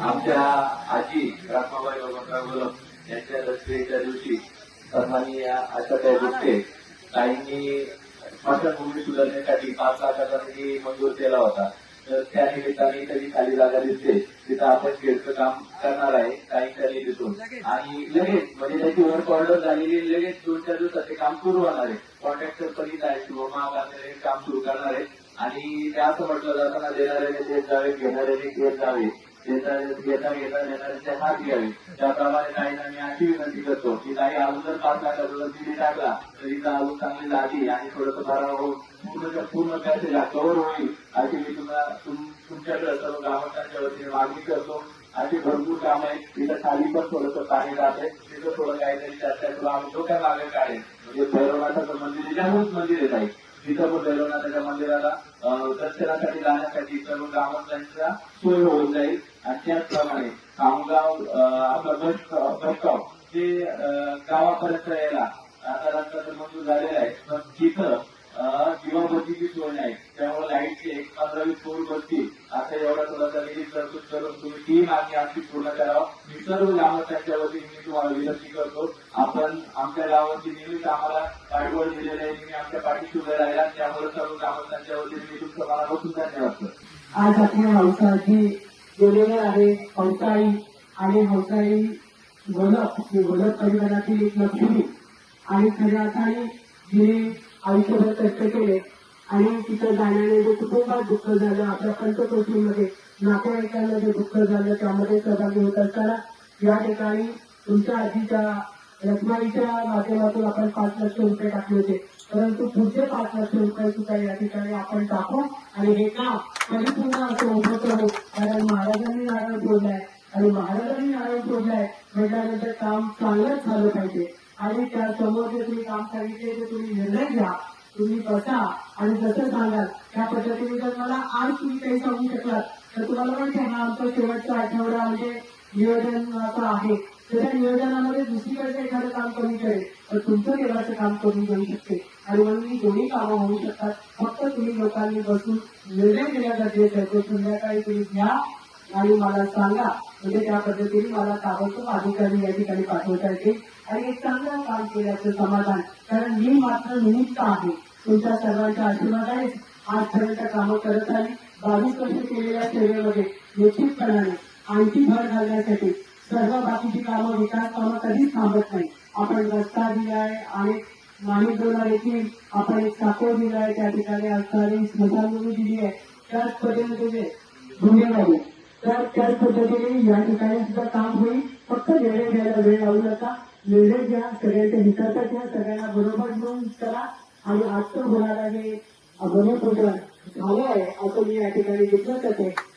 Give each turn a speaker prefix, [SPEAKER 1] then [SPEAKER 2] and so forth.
[SPEAKER 1] आमच्या आजी रामाबाई भगवंतराव यांच्या दसऱ्याच्या दिवशी सन्माननीय आशाताई गुप्ते ताईंनी स्मशानभूमी सुधारण्यासाठी पाच लाखाचा निधी मंजूर केला होता. तर त्या निमित्ताने त्याची खाली जागा दिसते. तिथं आपण खेळचं काम करणार आहे ताईंच्या निधीतून. आणि लगेच म्हणजे त्याची वर्क ऑर्डर झालेली लगेच दोन चार दिवसात ते काम सुरू होणार आहे. कॉन्ट्रॅक्टर पण आहे शिवमा काम सुरू करणार आहे. आणि त्या असं म्हटलं जाताना देणाऱ्याने देत जावे घेणाऱ्याने घेत जावे घेता देणाऱ्याचे हात घ्यावे. त्याप्रमाणे काही मी अशी विनंती करतो की काही अजून जर पाच लाखाचा जर निधी टाकला तर इथं अजून चांगली जागी आणि थोडंसं भराव होऊन पूर्ण पूर्ण पॅसेज कव्हर होईल. अशी मी तुम्हाला तुम- तुमच्याकडे सर्व ग्रामस्थांच्या वतीने मागणी करतो. अशी भरपूर काम आहेत. तिथं खाली पण थोडस पाणी राहते तिथं थोडं काहीतरी चर्चा करू आम्ही डोक्या मागे काढेल म्हणजे भैरवनाथाचं मंदिर आहे. मंदिर मंदिर आहे तिथं पण त्याच्या मंदिराला अं, दर्शनासाठी जाण्यासाठी सर्व ग्रामस्थांच्या सोय होऊन जाईल. आणि त्याचप्रमाणे खामगाव अं, आपला बस ते अं, गावापर्यंत यायला आता रस्ता मंजूर झालेला आहे. पण तिथं अं, जीवाबत्तीची सोय नाही त्यामुळे लाईटची एक पंधरावी वीस बसतील आता एवढा थोडासा निधी तरतूद करून तुम्ही ती मागणी आमची पूर्ण करावं. मी सर्व ग्रामस्थांच्या वतीने मी तुम्हाला विनंती करतो आपण आमच्या गावाची नेहमीच आम्हाला पाठबळ दिलेलं आहे नेहमी आमच्या पाठीशी उभे राहिला त्यामुळे सर्व ग्रामस्थांच्या वतीने मी तुमचं मनापासून धन्यवाद
[SPEAKER 2] आज आपल्या हौसाची गेलेले आहे हौसाई आणि हौसाई गोलप ही परिवारातील एक लक्ष्मी. आणि खऱ्या अर्थाने जिने आयुष्यभर कष्ट केले आणि तिथं जाण्याने जे कुटुंबात दुःख झालं आपल्या पंचक्रोशीमध्ये नातेवाईकांमध्ये दुःख झालं त्यामध्ये सहभागी होत असताना या ठिकाणी तुमच्या आजीच्या रत्नाईच्या माध्यमातून आपण पाच लक्ष रुपये टाकले होते. परंतु पुढचे पाच लक्ष रुपये सुद्धा या ठिकाणी आपण टाकू आणि हे काम परिपूर्ण असं उभं करू. कारण महाराजांनी नारळ फोडलाय आणि महाराजांनी नारळ फोडलाय म्हटल्यानंतर काम चांगलंच झालं पाहिजे. आणि त्या समोर जे तुम्ही काम सांगितले ते तुम्ही निर्णय घ्या तुम्ही बसा आणि जसं सांगाल त्या पद्धतीने जर मला आज तुम्ही काही सांगू शकलात. तर तुम्हाला माहिती हा आमचा शेवटचा आठवडा म्हणजे नियोजनाचा आहे. तर त्या नियोजनामध्ये दुसरीकडे एखादं काम कमी करेल तर तुमचं देवाचं काम करून जाऊ शकते. आणि म्हणून ही दोन्ही कामं होऊ शकतात. फक्त तुम्ही लोकांनी बसून निर्णय घेण्यासाठी संध्याकाळी तुम्ही घ्या आणि मला सांगा. म्हणजे त्या पद्धतीने मला ताबडतोब अधिकारी या ठिकाणी पाठवता येतील. आणि एक चांगलं काम केल्याचं समाधान. कारण मी मात्र निमित्त आहे. तुमच्या सर्वांच्या आशीर्वादानेच आजपर्यंत कामं करत आली बावीस वर्ष केलेल्या सेवेमध्ये निश्चितपणाने आणखी भर घालण्यासाठी सर्व बाकीची कामं विकास कामं कधीच थांबत नाही. आपण रस्ता दिलाय आणि माणिकडोला देखील आपण एक साखर दिलाय. त्या ठिकाणी असणारी स्मशानभूमी दिली आहे. त्याच पद्धतीने धुंडेवाडी तर त्याच पद्धतीने या ठिकाणी सुद्धा काम होईल. फक्त निर्णय घ्यायला वेळ लावू नका. निर्णय घ्या सगळ्यांच्या हिताचा घ्या सगळ्यांना बरोबर घेऊन करा आणि आजचं होणारा हे गणेशपूजन झालं आहे. असं मी या ठिकाणी विचारत आहे?